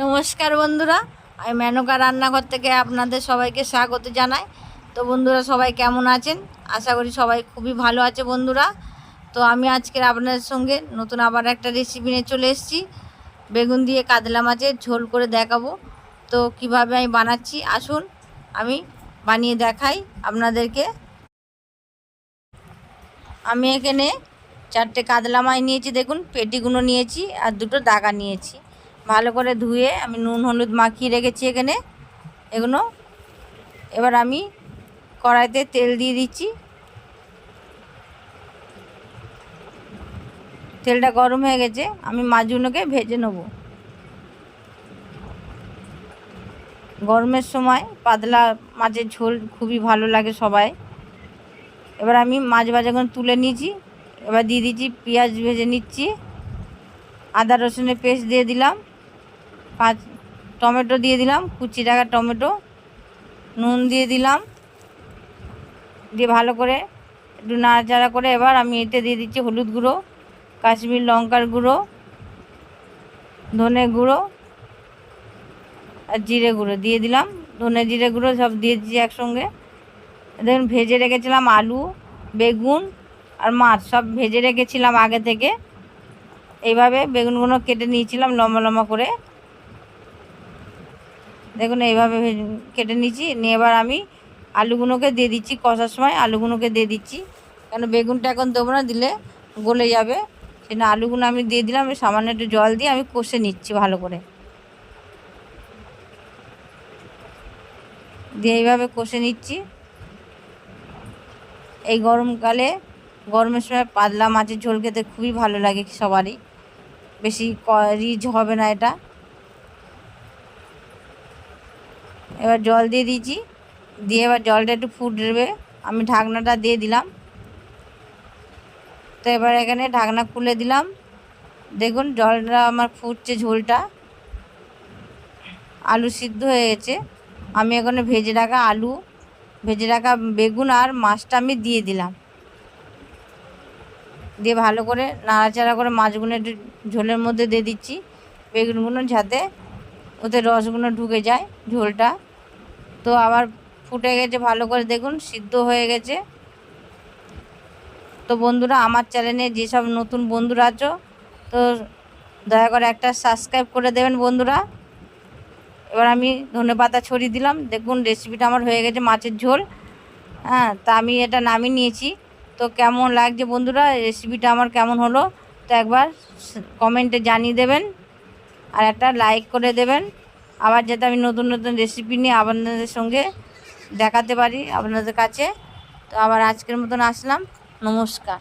নমস্কার বন্ধুরা, আমি মেনকা রান্নাঘর থেকে আপনাদের সবাইকে স্বাগত জানাই। তো বন্ধুরা, সবাই কেমন আছেন? আশা করি সবাই খুবই ভালো আছে বন্ধুরা। তো আমি আজকে আপনাদের সঙ্গে নতুন আবার একটা রেসিপি নিয়ে চলে এসেছি। বেগুন দিয়ে কাতলা মাছের ঝোল করে দেখাবো। তো কীভাবে আমি বানাচ্ছি, আসুন আমি বানিয়ে দেখাই আপনাদেরকে। আমি এখানে চারটে কাতলা মাছ নিয়েছি, দেখুন পেটিগুলো নিয়েছি আর দুটো দাগা নিয়েছি। ভালো করে ধুয়ে আমি নুন, হলুদ মাখিয়ে রেখেছি এখানে। এগুলো এবার আমি কড়াইতে তেল দিয়ে দিচ্ছি। তেলটা গরম হয়ে গেছে, আমি মাছগুলোকে ভেজে নেব। গরমের সময় পাতলা মাছের ঝোল খুবই ভালো লাগে সবাই। এবার আমি মাছ ভাজাগুলো তুলে নিয়েছি, এবার দিয়ে দিচ্ছি পেঁয়াজ ভেজে নিচ্ছি, আদা রসুনের পেস্ট দিয়ে দিলাম। পাঁচ টমেটো দিয়ে দিলাম, কুচি রাখা টমেটো, নুন দিয়ে দিলাম, দিয়ে ভালো করে একটু নাড়াচাড়া করে এবার আমি এতে দিয়ে দিচ্ছি হলুদ গুঁড়ো, কাশ্মীর লঙ্কার গুঁড়ো, ধনে গুঁড়ো আর জিরে গুঁড়ো দিয়ে দিলাম। ধনে জিরে গুঁড়ো সব দিয়ে দিচ্ছি একসঙ্গে। দেখুন, ভেজে রেখেছিলাম আলু, বেগুন আর মাছ সব ভেজে রেখেছিলাম আগে থেকে। এইভাবে বেগুনগুলো কেটে নিয়েছিলাম লম্বা লম্বা করে। দেখুন, এইভাবে কেটে নিয়েছি। নিয়ে এবার আমি আলুগুলোকে দিয়ে দিচ্ছি কষার সময়, আলুগুলোকে দিয়ে দিচ্ছি। কেন, বেগুনটা এখন দেবো না, দিলে গলে যাবে। জন্য আলুগুলো আমি দিয়ে দিলাম সামান্য একটু জল দিয়ে আমি কষে নিচ্ছি ভালো করে। দিয়ে এইভাবে কষে নিচ্ছি। এই গরমকালে গরমের সময় পাতলা মাছের ঝোল খেতে খুবই ভালো লাগে সবারই। বেশি রিচ হবে না এটা। এবার জল দিয়ে দিয়েছি। দিয়ে এবার জলটা একটু ফুটবে আমি ঢাকনাটা দিয়ে দিলাম। তো এবার এখানে ঢাকনা খুলে দিলাম। দেখুন জলটা আমার ফুটছে ঝোলটা। আলু সিদ্ধ হয়ে গেছে। আমি এখানে ভেজে রাখা আলু, ভেজে রাখা বেগুন আর মাছটা আমি দিয়ে দিলাম। দিয়ে ভালো করে নাড়াচাড়া করে মাছগুলো একটু ঝোলের মধ্যে দিয়ে দিচ্ছি। বেগুনগুলো যাতে ওতে রসগুলো ঢুকে যায় ঝোলটা। তো আবার ফুটে গেছে ভালো করে দেখুন, সিদ্ধ হয়ে গেছে। তো বন্ধুরা, আমার চ্যানেলে যেসব নতুন বন্ধুরা আছো, তো দয়া করে একটা সাবস্ক্রাইব করে দেবেন বন্ধুরা। এবার আমি ধনে পাতা ছড়িয়ে দিলাম। দেখুন রেসিপিটা আমার হয়ে গেছে মাছের ঝোল। হ্যাঁ তা আমি এটা নামিয়ে নিয়েছি। তো কেমন লাগছে বন্ধুরা? রেসিপিটা আমার কেমন হলো? তো একবার কমেন্টে জানিয়ে দেবেন। আর একটা লাইক করে দেবেন। আবার যাতে আমি নতুন নতুন রেসিপি নিয়ে আপনাদের সঙ্গে দেখাতে পারি আপনাদের কাছে। তো আবার আজকের মতন আসলাম। নমস্কার।